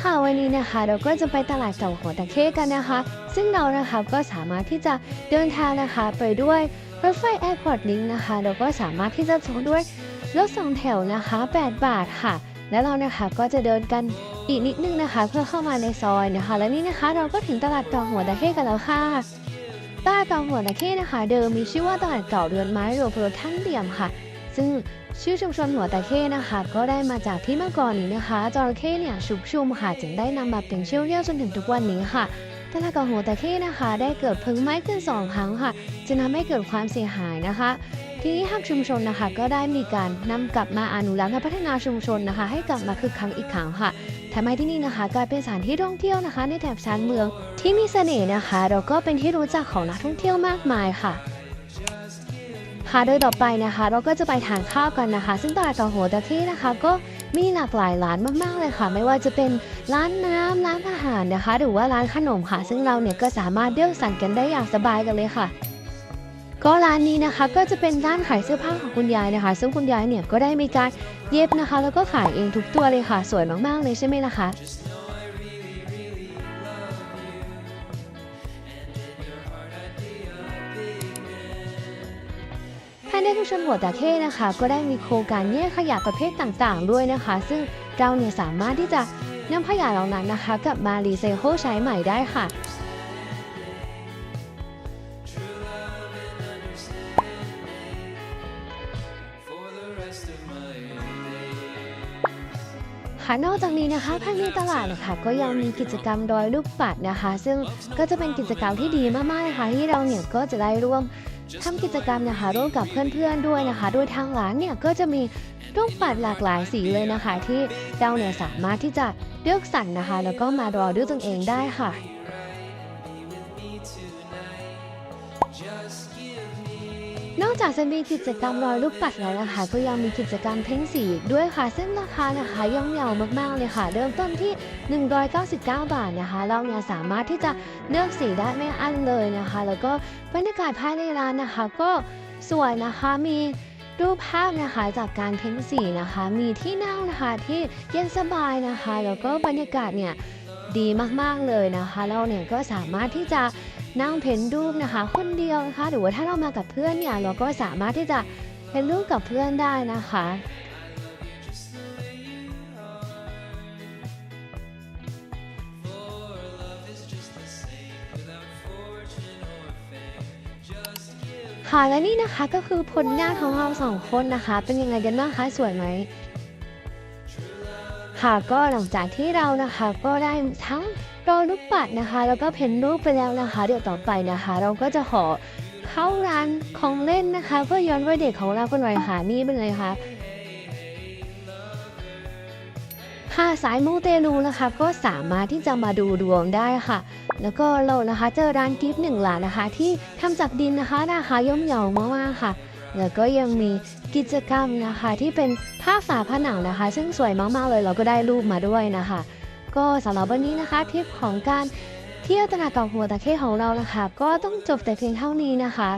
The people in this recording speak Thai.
ค่ะวันนี้นะคะเราก็จะไปตลาดเก่าหัวตะเข้กันนะคะ ซึ่งเรานะคะก็สามารถที่จะเดินทางนะคะไปด้วยรถไฟแอร์พอร์ตลิงนะคะเราก็สามารถที่จะส่งด้วยรถสองแถวนะคะ 8 บาทค่ะ แล้วเรานะคะก็จะเดินกันอีกนิดนึงนะคะ เพื่อเข้ามาในซอยนะคะ และนี่นะคะเราก็ถึงตลาดเก่าหัวตะเข้กันแล้วค่ะตลาดเก่าหัวตะเข้นะคะ เดิมมีชื่อว่าตลาดเก่าเรือนไม้รวมโปรท่านเหลี่ยมค่ะ ซึ่งชื่อชุมชนหัวตะเข้นะคะ ก็ได้มาจากที่เมื่อก่อนนี้นะคะจระเข้เนี่ยชุกชุมค่ะจึงได้นำมาเป็นเชี่ยวเรี่ยวจนถึงทุกวันนี้ค่ะตลาดก่าหัวตะเข้นะคะ ได้เกิดเพลิงไหม้ขึ้นสองครั้งค่ะจึงทำให้เกิดความเสียหายนะคะ ทีนี้ทางชุมชนนะคะ ก็ได้มีการนำกลับมาอนุรักษ์และพัฒนาชุมชนนะคะ ให้กลับมาคึกคักอีกครั้งค่ะทำให้ที่นี่นะคะกลายเป็นสถานที่ท่องเที่ยวนะคะ ในแถบชานเมืองที่มีเสน่ห์นะคะแล้วก็เป็นที่รู้จักของนักท่องเที่ยวมากมายค่ะ ค่ะโดยต่อไปนะคะ เราก็จะไปทานข้าวกันนะคะ ซึ่งตลาดเก่าหัวตะเข้นะคะก็มีหลากหลายร้านมากๆเลยค่ะ ไม่ว่าจะเป็นร้านน้ำร้านอาหารนะคะ หรือว่าร้านขนมค่ะ ซึ่งเราเนี่ยก็สามารถเลือกสั่งกันได้อย่างสบายกันเลยค่ะ ก็ร้านนี้นะคะก็จะเป็นร้านขายเสื้อผ้าของคุณยายนะคะ ซึ่งคุณยายเนี่ยก็ได้มีการเย็บนะคะ แล้วก็ขายเองทุกตัวเลยค่ะ สวยมากๆเลยใช่ไหมล่ะคะ ได้ทุกชนหัวตะเค้นะคะ ก็ได้มีโครงการแยกขยะประเภทต่างๆ ด้วยนะคะ ซึ่งเราเนี่ยสามารถที่จะนำขยะเหล่านั้นนะคะกลับมารีไซเคิลใช้ใหม่ได้ค่ะค่ะ นอกจากนี้นะคะภายในตลาดนะคะก็ยังมีกิจกรรมดอยลูกปัดนะคะ ซึ่งก็จะเป็นกิจกรรมที่ดีมากๆเลยค่ะที่เราเนี่ยก็จะได้ร่วมทำกิจกรรมนะคะร่วมกับเพื่อนๆด้วยนะคะ โดยทางร้านเนี่ยก็จะมีลูกปัดหลากหลายสีเลยนะคะ ที่เราเนี่ยสามารถที่จะเลือกสรรนะคะ แล้วก็มารอด้วยตนเองได้ค่ะ นอกจากจะมีกิจกรรมลอยลูกปัดแล้วนะคะ ก็ยังมีกิจกรรมเพ้นสีอีกด้วยค่ะ ซึ่งราคานะคะย่อมเยาวมากๆเลยค่ะ เริ่มต้นที่ 199 บาทนะคะ เราเนี่ยสามารถที่จะเลือกสีได้ไม่อั้นเลยนะคะ แล้วก็บรรยากาศภายในร้านนะคะ ก็สวยนะคะมีรูปภาพนะคะจากการเพ้นสีนะคะ มีที่นั่งนะคะที่เย็นสบายนะคะ แล้วก็บรรยากาศเนี่ยดีมากๆเลยนะคะ เราเนี่ยก็สามารถที่จะ นั่งเพ้นรูปนะคะ คนเดียวนะคะ หรือว่าถ้าเรามากับเพื่อนเนี่ยเราก็สามารถที่จะเพ้นรูปกับเพื่อนได้นะคะค่ะและนี่นะคะก็คือผลงานของเราสองคนนะคะ เป็นยังไงกันบ้างคะสวยไหม ค่ะก็หลังจากที่เรานะคะก็ได้ทั้งรอยรูปปัดนะคะ แล้วก็เพ้นรูปไปแล้วนะคะ เดี๋ยวต่อไปนะคะ เราก็จะขอเข้าร้านของเล่นนะคะ เพื่อย้อนวัยเด็กของเรากันหน่อยค่ะนี่เป็นเลยค่ะค่ะสายมูเตลูนะคะก็สามารถที่จะมาดูดวงได้ค่ะ แล้วก็เรานะคะเจอร้านกิฟต์หนึ่งร้านนะคะ ที่ทำจากดินนะคะราคาย่อมเยาวมากๆค่ะ แล้วก็ยังมีกิจกรรมนะคะที่เป็นภาพฝาผนังนะคะ ซึ่งสวยมากๆเลยเราก็ได้รูปมาด้วยนะคะ ก็สำหรับวันนี้นะคะทริปของการเที่ยวตลาดเก่าหัวตะเข้ของเรานะคะ ก็ต้องจบแต่เพียงเท่านี้นะคะ